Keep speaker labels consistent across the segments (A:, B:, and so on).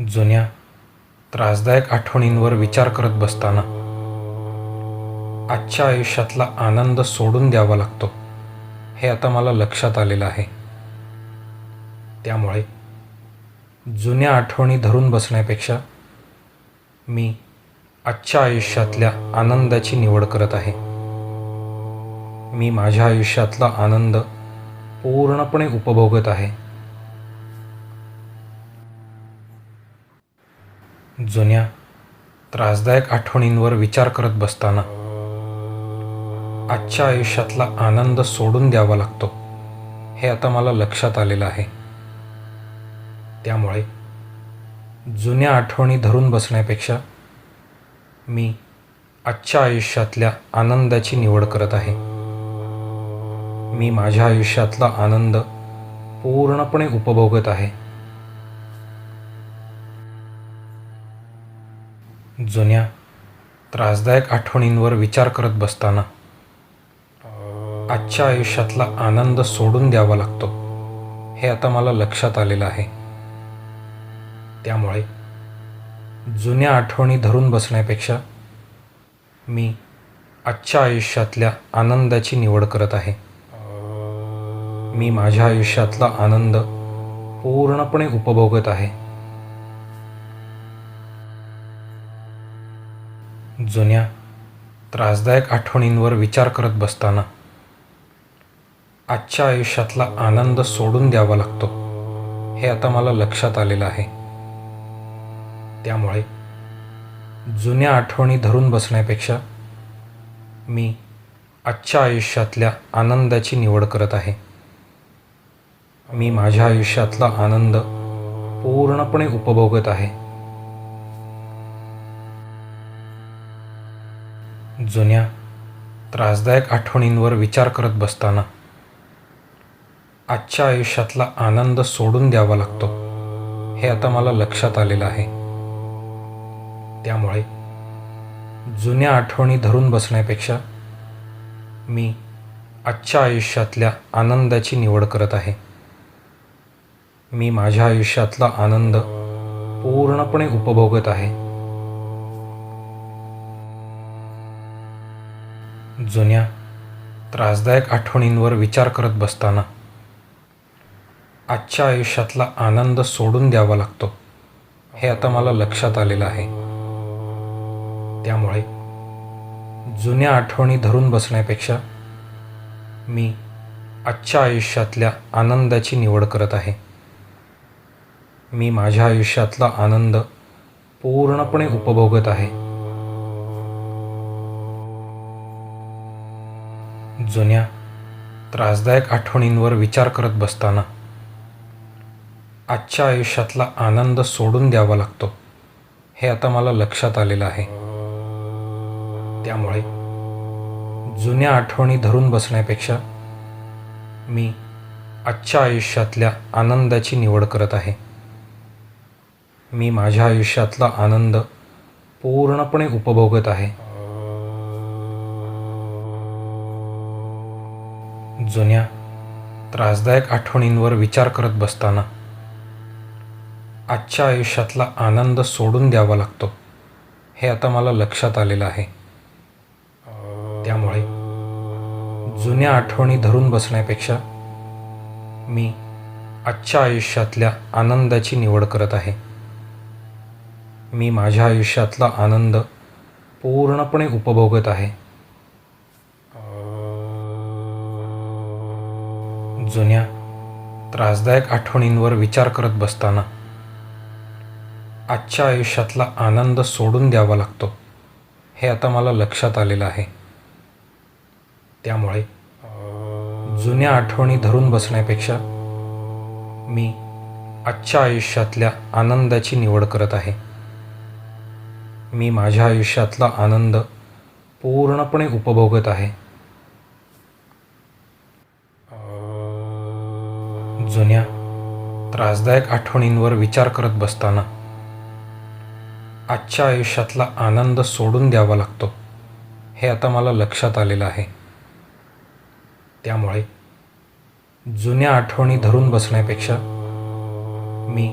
A: जुन्या त्रासदायक आठवणींवर विचार करत बसताना आजच्या आयुष्यातला आनंद सोडून द्यावा लागतो हे आता मला लक्षात आलेलं आहे. त्यामुळे जुन्या आठवणी धरून बसण्यापेक्षा मी आजच्या आयुष्यातल्या आनंदाची निवड करत आहे. मी माझ्या आयुष्यातला आनंद पूर्णपणे उपभोगत आहे. जुन्या त्रासदायक आठवणींवर विचार करत बसताना आजच्या आयुष्यातला आनंद सोडून द्यावा लागतो हे आता मला लक्षात आलेलं आहे. त्यामुळे जुन्या आठवणी धरून बसण्यापेक्षा मी आजच्या आयुष्यातल्या आनंदाची निवड करत आहे. मी माझ्या आयुष्यातला आनंद पूर्णपणे उपभोगत आहे. जुन्या त्रासदायक आठवणींवर विचार करत बसताना आजच्या आयुष्यातला आनंद सोडून द्यावा लागतो. हे आता मला लक्षात आलेलं आहे. त्यामुळे जुन्या आठवणी धरून बसण्यापेक्षा मी आजच्या आयुष्यातल्या आनंदाची निवड करत आहे. मी माझ्या आयुष्यातला आनंद पूर्णपणे उपभोगत आहे. जुन्या त्रासदायक आठवणींवर विचार करत बसताना आजच्या आयुष्यातला आनंद सोडून द्यावा लागतो हे आता मला लक्षात आलेलं आहे. त्यामुळे जुन्या आठवणी धरून बसण्यापेक्षा मी आजच्या आयुष्यातल्या आनंदाची निवड करत आहे. मी माझ्या आयुष्यातला आनंद पूर्णपणे उपभोगत आहे. जुन्या त्रासदायक आठवणींवर विचार करत बसताना आजच्या आयुष्यातला आनंद सोडून द्यावा लागतो हे आता मला लक्षात आलेलं आहे. त्यामुळे जुन्या आठवणी धरून बसण्यापेक्षा मी आजच्या आयुष्यातल्या आनंदाची निवड करत आहे. मी माझ्या आयुष्यातला आनंद पूर्णपणे उपभोगत आहे. जुन्या त्रासदायक आठवणींवर विचार करत बसताना आजच्या आयुष्यातला आनंद सोडून द्यावा लागतो हे आता मला लक्षात आलेलं आहे. त्यामुळे जुन्या आठवणी धरून बसण्यापेक्षा मी आजच्या आयुष्यातल्या आनंदाची निवड करत आहे. मी माझ्या आयुष्यातला आनंद पूर्णपणे उपभोगत आहे. जुन्या त्रासदायक आठवणींवर विचार करत बसताना आजच्या आयुष्यातला आनंद सोडून द्यावा लागतो हे आता मला लक्षात आलेलं आहे. त्यामुळे जुन्या आठवणी धरून बसण्यापेक्षा मी आजच्या आयुष्यातल्या आनंदाची निवड करत आहे. मी माझ्या आयुष्यातला आनंद पूर्णपणे उपभोगत आहे. जुन्या त्रासदायक आठवणींवर विचार करत बसताना आजच्या आयुष्यातला आनंद सोडून द्यावा लागतो हे आता मला लक्षात आलेलं आहे. त्यामुळे जुन्या आठवणी धरून बसण्यापेक्षा मी आजच्या आयुष्यातल्या आनंदाची निवड करत आहे. मी माझ्या आयुष्यातला आनंद पूर्णपणे उपभोगत आहे. जुन्या त्रासदायक आठवणींवर विचार करत बसताना आजच्या आयुष्यातला आनंद सोडून द्यावा लागतो हे आता मला लक्षात आलेलं आहे. त्यामुळे जुन्या आठवणी धरून बसण्यापेक्षा मी आजच्या आयुष्यातल्या आनंदाची निवड करत आहे. मी माझ्या आयुष्यातला आनंद पूर्णपणे उपभोगत आहे. जुन्या त्रासदायक आठवणींवर विचार करत बसताना आजच्या आयुष्यातला आनंद सोडून द्यावा लागतो हे आता मला लक्षात आलेलं आहे. त्यामुळे जुन्या आठवणी धरून बसण्यापेक्षा मी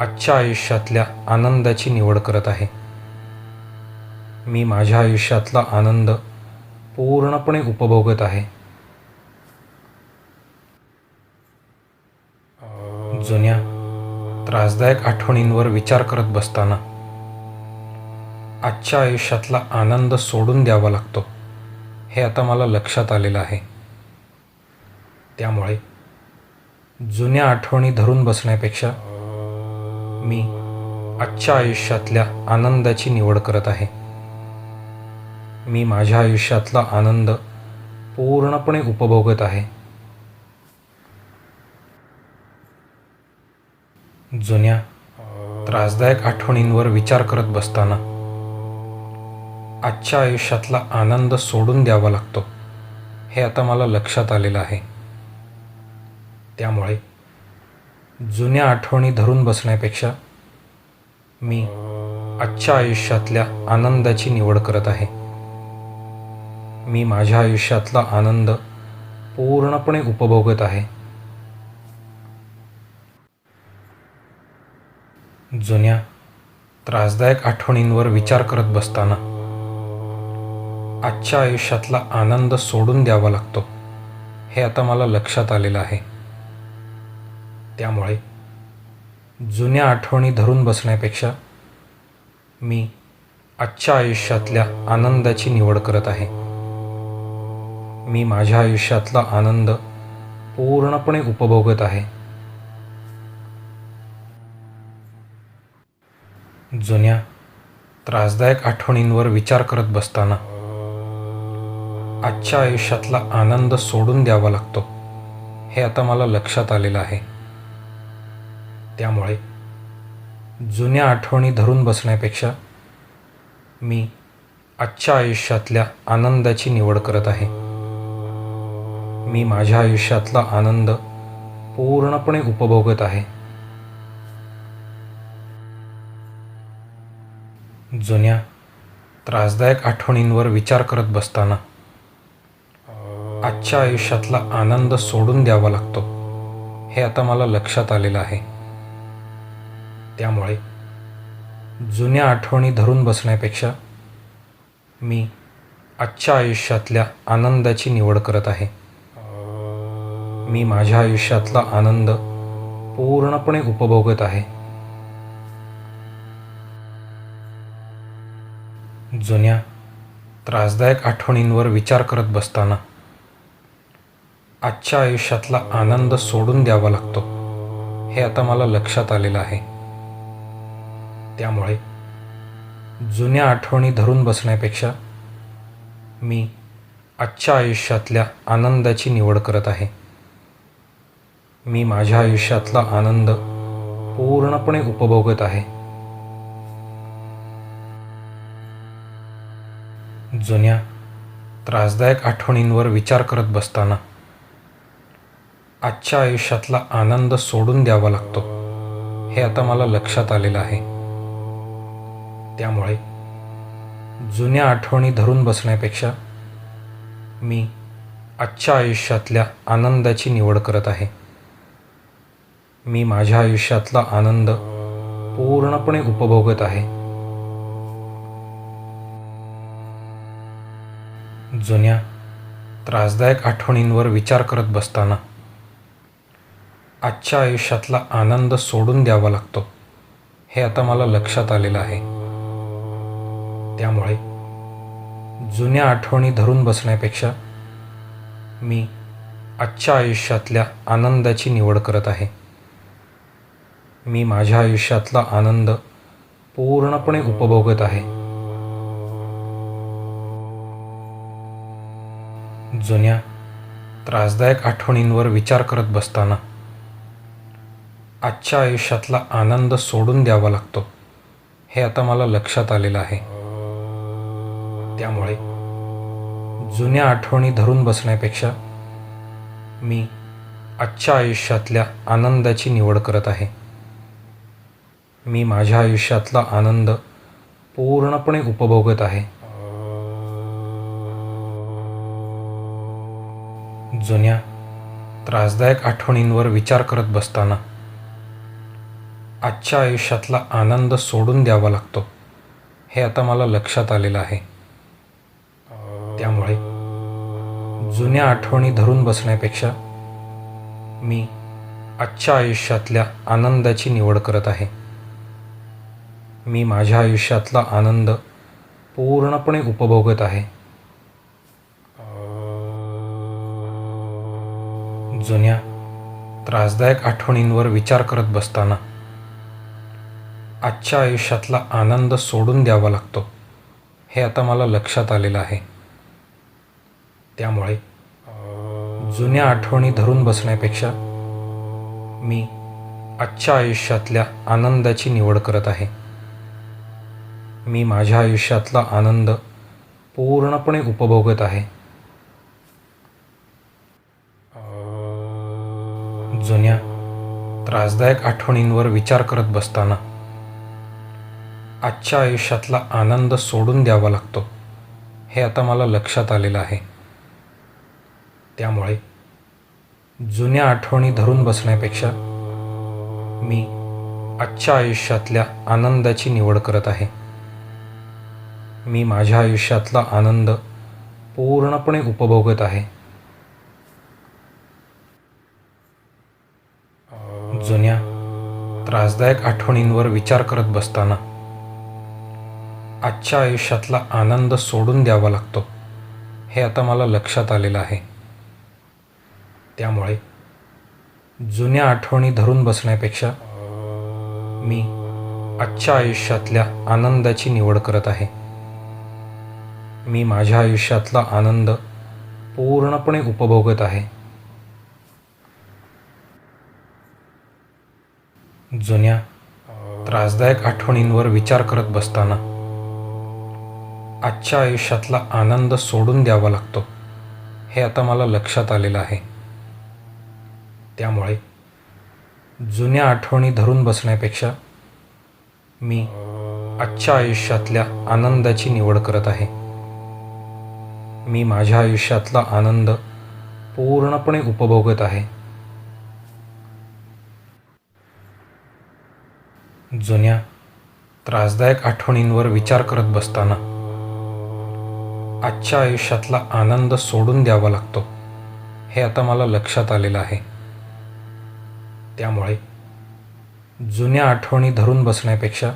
A: आजच्या आयुष्यातल्या आनंदाची निवड करत आहे. मी माझ्या आयुष्यातला आनंद पूर्णपणे उपभोगत आहे. जुन्या त्रासदायक आठवणींवर विचार करत बसताना आजच्या आयुष्यातला आनंद सोडून द्यावा लागतो हे आता मला लक्षात आलेलं आहे. त्यामुळे जुन्या आठवणी धरून बसण्यापेक्षा मी आजच्या आयुष्यातल्या आनंदाची निवड करत आहे. मी माझ्या आयुष्यातला आनंद पूर्णपणे उपभोगत आहे. जुन्या त्रासदायक आठवणींवर विचार करत बसताना आजच्या आयुष्यातला आनंद सोडून द्यावा लागतो हे आता मला लक्षात आलेलं आहे. त्यामुळे जुन्या आठवणी धरून बसण्यापेक्षा मी आजच्या आयुष्यातल्या आनंदाची निवड करत आहे. मी माझ्या आयुष्यातला आनंद पूर्णपणे उपभोगत आहे. जुन्या त्रासदायक आठवणींवर विचार करत बसताना आजच्या आयुष्यातला आनंद सोडून द्यावा लागतो हे आता मला लक्षात आलेलं आहे. त्यामुळे जुन्या आठवणी धरून बसण्यापेक्षा मी आजच्या आयुष्यातल्या आनंदाची निवड करत आहे. मी माझ्या आयुष्यातला आनंद पूर्णपणे उपभोगत आहे. जुन्या त्रासदायक आठवणींवर विचार करत बसताना आजच्या आयुष्यातला आनंद सोडून द्यावा लागतो हे आता मला लक्षात आलेलं आहे. त्यामुळे जुन्या आठवणी धरून बसण्यापेक्षा मी आजच्या आयुष्यातल्या आनंदाची निवड करत आहे. मी माझ्या आयुष्यातला आनंद पूर्णपणे उपभोगत आहे. जुन्या त्रासदायक आठवणींवर विचार करत बसताना आजच्या आयुष्यातला आनंद सोडून द्यावा लागतो. हे आता मला लक्षात आलेलं आहे. त्यामुळे जुन्या आठवणी धरून बसण्यापेक्षा मी आजच्या आयुष्यातल्या आनंदाची निवड करत आहे. मी माझ्या आयुष्यातला आनंद पूर्णपणे उपभोगत आहे. जुन्या त्रासदायक आठवणींवर विचार करत बसताना आजच्या आयुष्यातला आनंद सोडून द्यावा लागतो हे आता मला लक्षात आलेलं आहे. त्यामुळे जुन्या आठवणी धरून बसण्यापेक्षा मी आजच्या आयुष्यातल्या आनंदाची निवड करत आहे. मी माझ्या आयुष्यातला आनंद पूर्णपणे उपभोगत आहे. जुन्या त्रासदायक आठवणींवर विचार करत बसताना आजच्या आयुष्यातला आनंद सोडून द्यावा लागतो. हे आता मला लक्षात आलेलं आहे. त्यामुळे जुन्या आठवणी धरून बसण्यापेक्षा मी आजच्या आयुष्यातल्या आनंदाची निवड करत आहे. मी माझ्या आयुष्यातला आनंद पूर्णपणे उपभोगत आहे. जुन्या त्रासदायक आठवणींवर विचार करत बसताना आजच्या आयुष्यातला आनंद सोडून द्यावा लागतो हे आता मला लक्षात आलेलं आहे. त्यामुळे जुन्या आठवणी धरून बसण्यापेक्षा मी आजच्या आयुष्यातल्या आनंदाची निवड करत आहे. मी माझ्या आयुष्यातला आनंद पूर्णपणे उपभोगत आहे. जुन्या त्रासदायक आठवणींवर विचार करत बसताना आजच्या आयुष्यातला आनंद सोडून द्यावा लागतो हे आता मला लक्षात आलेलं आहे. त्यामुळे जुन्या आठवणी धरून बसण्यापेक्षा मी आजच्या आयुष्यातल्या आनंदाची निवड करत आहे. मी माझ्या आयुष्यातला आनंद पूर्णपणे उपभोगत आहे. जुन्या त्रासदायक आठवणींवर विचार करत बसताना आजच्या आयुष्यातला आनंद सोडून द्यावा लागतो हे आता मला लक्षात आलेलं आहे. त्यामुळे जुन्या आठवणी धरून बसण्यापेक्षा मी आजच्या आयुष्यातल्या आनंदाची निवड करत आहे. मी माझ्या आयुष्यातला आनंद पूर्णपणे उपभोगत आहे. जुन्या त्रासदायक आठवणींवर विचार करत बसताना आजच्या आयुष्यातला आनंद सोडून द्यावा लागतो हे आता मला लक्षात आलेलं आहे. त्यामुळे जुन्या आठवणी धरून बसण्यापेक्षा मी आजच्या आयुष्यातल्या आनंदाची निवड करत आहे. मी माझ्या आयुष्यातला आनंद पूर्णपणे उपभोगत आहे. जुन्या त्रासदायक आठवणींवर विचार करत बसताना आजच्या आयुष्यातला आनंद सोडून द्यावा लागतो हे आता मला लक्षात आलेलं आहे. त्यामुळे जुन्या आठवणी धरून बसण्यापेक्षा मी आजच्या आयुष्यातल्या आनंदाची निवड करत आहे. मी माझ्या आयुष्यातला आनंद पूर्णपणे उपभोगत आहे. जुन्या त्रासदायक आठवणींवर विचार करत बसताना आजच्या आयुष्यातला आनंद सोडून द्यावा लागतो हे आता मला लक्षात आलेलं आहे. त्यामुळे जुन्या आठवणी धरून बसण्यापेक्षा मी आजच्या आयुष्यातल्या आनंदाची निवड करत आहे. मी माझ्या आयुष्यातला आनंद पूर्णपणे उपभोगत आहे. जुन्या त्रासदायक आठवणींवर विचार करत बसताना आजच्या आयुष्यातला आनंद सोडून द्यावा लागतो हे आता मला लक्षात आलेलं आहे. त्यामुळे जुन्या आठवणी धरून बसण्यापेक्षा मी आजच्या आयुष्यातल्या आनंदाची निवड करत आहे. मी माझ्या आयुष्यातला आनंद पूर्णपणे उपभोगत आहे. जुन्या त्रासदायक आठवणींवर विचार करत बसताना आजच्या आयुष्यातला आनंद सोडून द्यावा लागतो हे आता मला लक्षात आलेलं आहे. त्यामुळे जुन्या आठवणी धरून बसण्यापेक्षा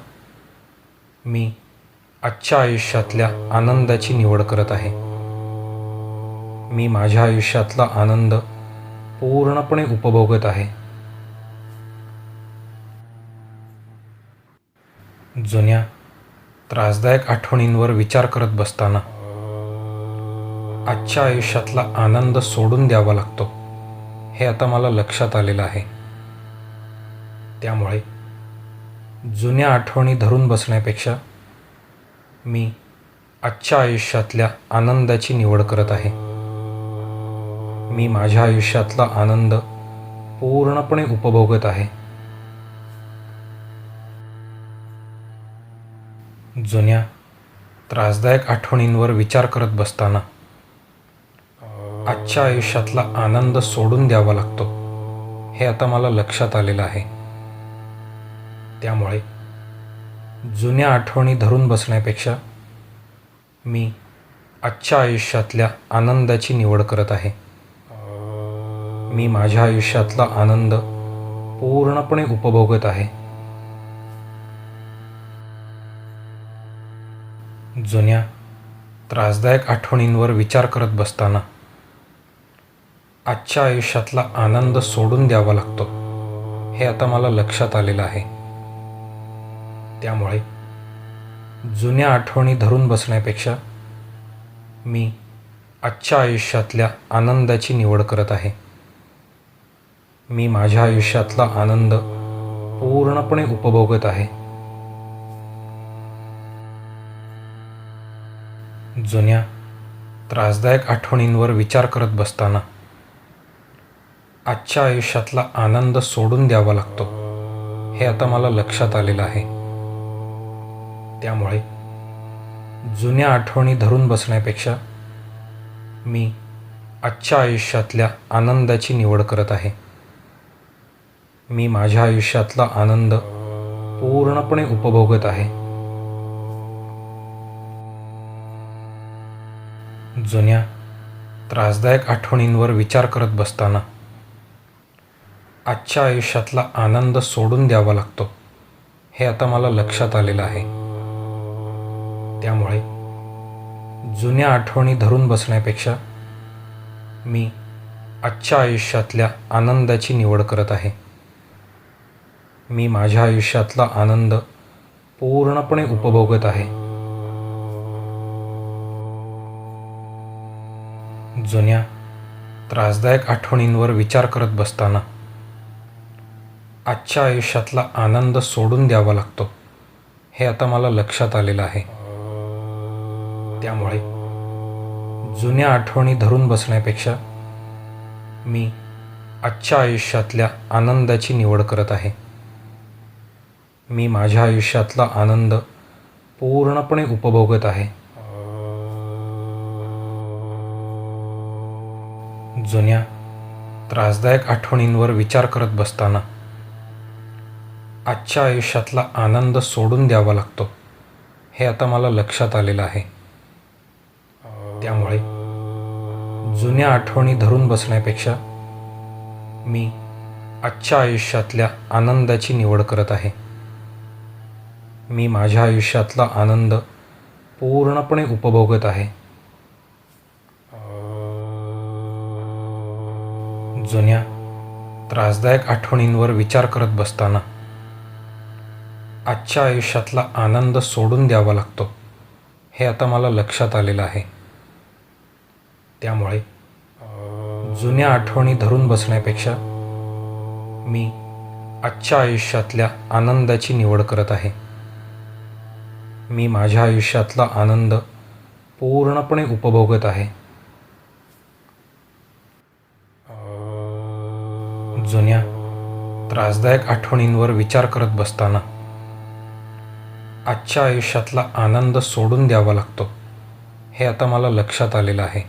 A: मी आजच्या आयुष्यातल्या आनंदाची निवड करत आहे. मी माझ्या आयुष्यातला आनंद पूर्णपणे उपभोगत आहे. जुन्या त्रासदायक आठवणींवर विचार करत बसताना आजच्या आयुष्यातला आनंद सोडून द्यावा लागतो हे आता मला लक्षात आलेलं आहे. त्यामुळे जुन्या आठवणी धरून बसण्यापेक्षा मी आजच्या आयुष्यातल्या आनंदाची निवड करत आहे. मी माझ्या आयुष्यातला आनंद पूर्णपणे उपभोगत आहे. जुन्या त्रासदायक आठवणींवर विचार करत बसताना आजच्या आयुष्यातला आनंद सोडून द्यावा लागतो हे आता मला लक्षात आलेलं आहे. त्यामुळे जुन्या आठवणी धरून बसण्यापेक्षा मी आजच्या आयुष्यातल्या आनंदाची निवड करत आहे. मी माझ्या आयुष्यातला आनंद पूर्णपणे उपभोगत आहे. जुन्या त्रासदायक आठवणींवर विचार करत बसताना आजच्या आयुष्यातला आनंद सोडून द्यावा लागतो. हे आता मला लक्षात आलेलं आहे. त्यामुळे जुन्या आठवणी धरून बसण्यापेक्षा मी आजच्या आयुष्यातल्या आनंदाची निवड करत आहे. मी माझ्या आयुष्यातला आनंद पूर्णपणे उपभोगत आहे. जुन्या त्रासदायक आठवणींवर विचार करत बसताना आजच्या आयुष्यातला आनंद सोडून द्यावा लागतो. हे आता मला लक्षात आलेलं आहे. त्यामुळे जुन्या आठवणी धरून बसण्यापेक्षा मी आजच्या आयुष्यातल्या आनंदाची निवड करत आहे. मी माझ्या आयुष्यातला आनंद पूर्णपणे उपभोगत आहे. जुन्या त्रासदायक आठवणींवर विचार करत बसताना आजच्या आयुष्यातला आनंद सोडून द्यावा लागतो हे आता मला लक्षात आलेलं आहे. त्यामुळे जुन्या आठवणी धरून बसण्यापेक्षा मी आजच्या आयुष्यातल्या आनंदाची निवड करत आहे. मी माझ्या आयुष्यातला आनंद पूर्णपणे उपभोगत आहे. जुन्या त्रासदायक आठवणींवर विचार करत बसताना आजच्या आयुष्यातला आनंद सोडून द्यावा लागतो हे आता मला लक्षात आलेलं आहे. त्यामुळे जुन्या आठवणी धरून बसण्यापेक्षा मी आजच्या आयुष्यातल्या आनंदाची निवड करत आहे. मी माझ्या आयुष्यातला आनंद पूर्णपणे उपभोगत आहे. जुन्या त्रासदायक आठवणींवर विचार करत बसताना आजच्या आयुष्यातला आनंद सोडून द्यावा लागतो हे आता मला लक्षात आलेलं आहे. त्यामुळे जुन्या आठवणी धरून बसण्यापेक्षा मी आजच्या आयुष्यातल्या आनंदाची निवड करत आहे. मी माझ्या आयुष्यातला आनंद पूर्णपणे उपभोगत आहे. जुन्या त्रासदायक आठवणींवर विचार करत बसताना आजच्या आयुष्यातला आनंद सोडून द्यावा लागतो हे आता मला लक्षात आलेलं आहे. त्यामुळे जुन्या आठवणी धरून बसण्यापेक्षा मी आजच्या आयुष्यातल्या आनंदाची निवड करत आहे. मी माझ्या आयुष्यातला आनंद पूर्णपणे उपभोगत आहे. जुन्या त्रासदायक आठवणींवर विचार करत बसताना आजच्या आयुष्यातला आनंद सोडून द्यावा लागतो हे आता मला लक्षात आलेलं आहे.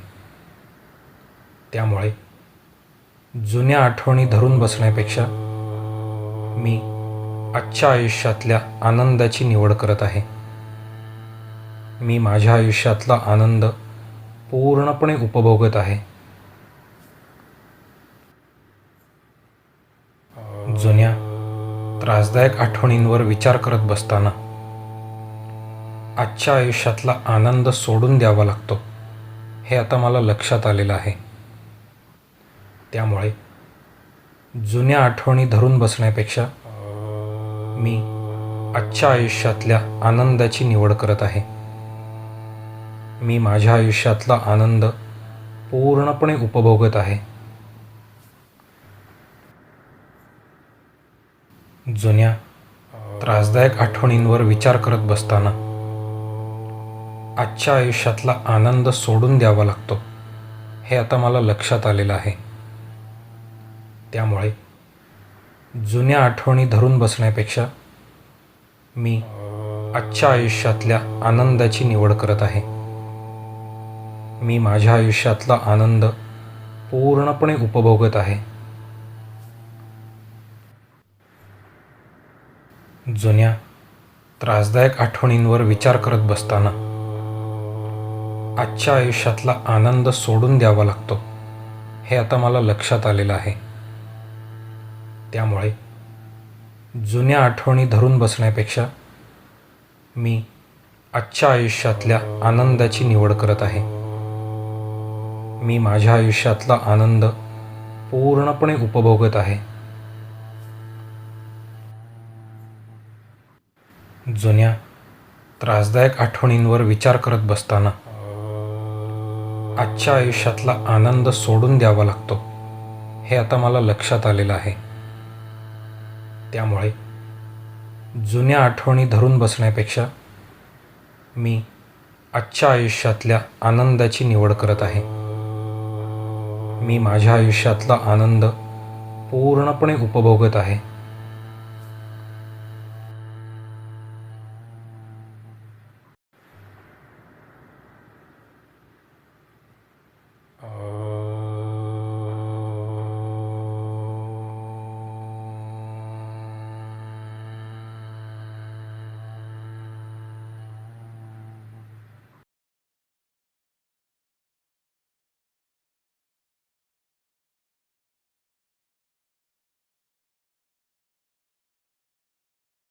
A: त्यामुळे जुन्या आठवणी धरून बसण्यापेक्षा मी आजच्या आयुष्यातल्या आनंदाची निवड करत आहे. मी माझ्या आयुष्यातला आनंद पूर्णपणे उपभोगत आहे. जुन्या त्रासदायक आठवणींवर विचार करत बसताना आजच्या आयुष्यातला आनंद सोडून द्यावा लागतो हे आता मला लक्षात आलेलं आहे. त्यामुळे जुन्या आठवणी धरून बसण्यापेक्षा मी आजच्या आयुष्यातल्या आनंदाची निवड करत आहे. मी माझ्या आयुष्यातला आनंद पूर्णपणे उपभोगत आहे. जुन्या त्रासदायक आठवणींवर विचार करत बसताना आजच्या आयुष्यातला आनंद सोडून द्यावा लागतो हे आता मला लक्षात आलेलं आहे. त्यामुळे जुन्या आठवणी धरून बसण्यापेक्षा मी आजच्या आयुष्यातल्या आनंदाची निवड करत आहे. मी माझ्या आयुष्यातला आनंद पूर्णपणे उपभोगत आहे. जुन्या त्रासदायक आठवणींवर विचार करत बसताना आजच्या आयुष्यातला आनंद सोडून द्यावा लागतो हे आता मला लक्षात आलेलं आहे. त्यामुळे जुन्या आठवणी धरून बसण्यापेक्षा मी आजच्या आयुष्यातल्या आनंदाची निवड करत आहे. मी माझ्या आयुष्यातला आनंद पूर्णपणे उपभोगत आहे. जुन्या त्रासदायक आठवणींवर विचार करत बसताना आजच्या आयुष्यातला आनंद सोडून द्यावा लागतो हे आता मला लक्षात आलेलं आहे. त्यामुळे जुन्या आठवणी धरून बसण्यापेक्षा मी आजच्या आयुष्यातल्या आनंदाची निवड करत आहे. मी माझ्या आयुष्यातला आनंद पूर्णपणे उपभोगत आहे.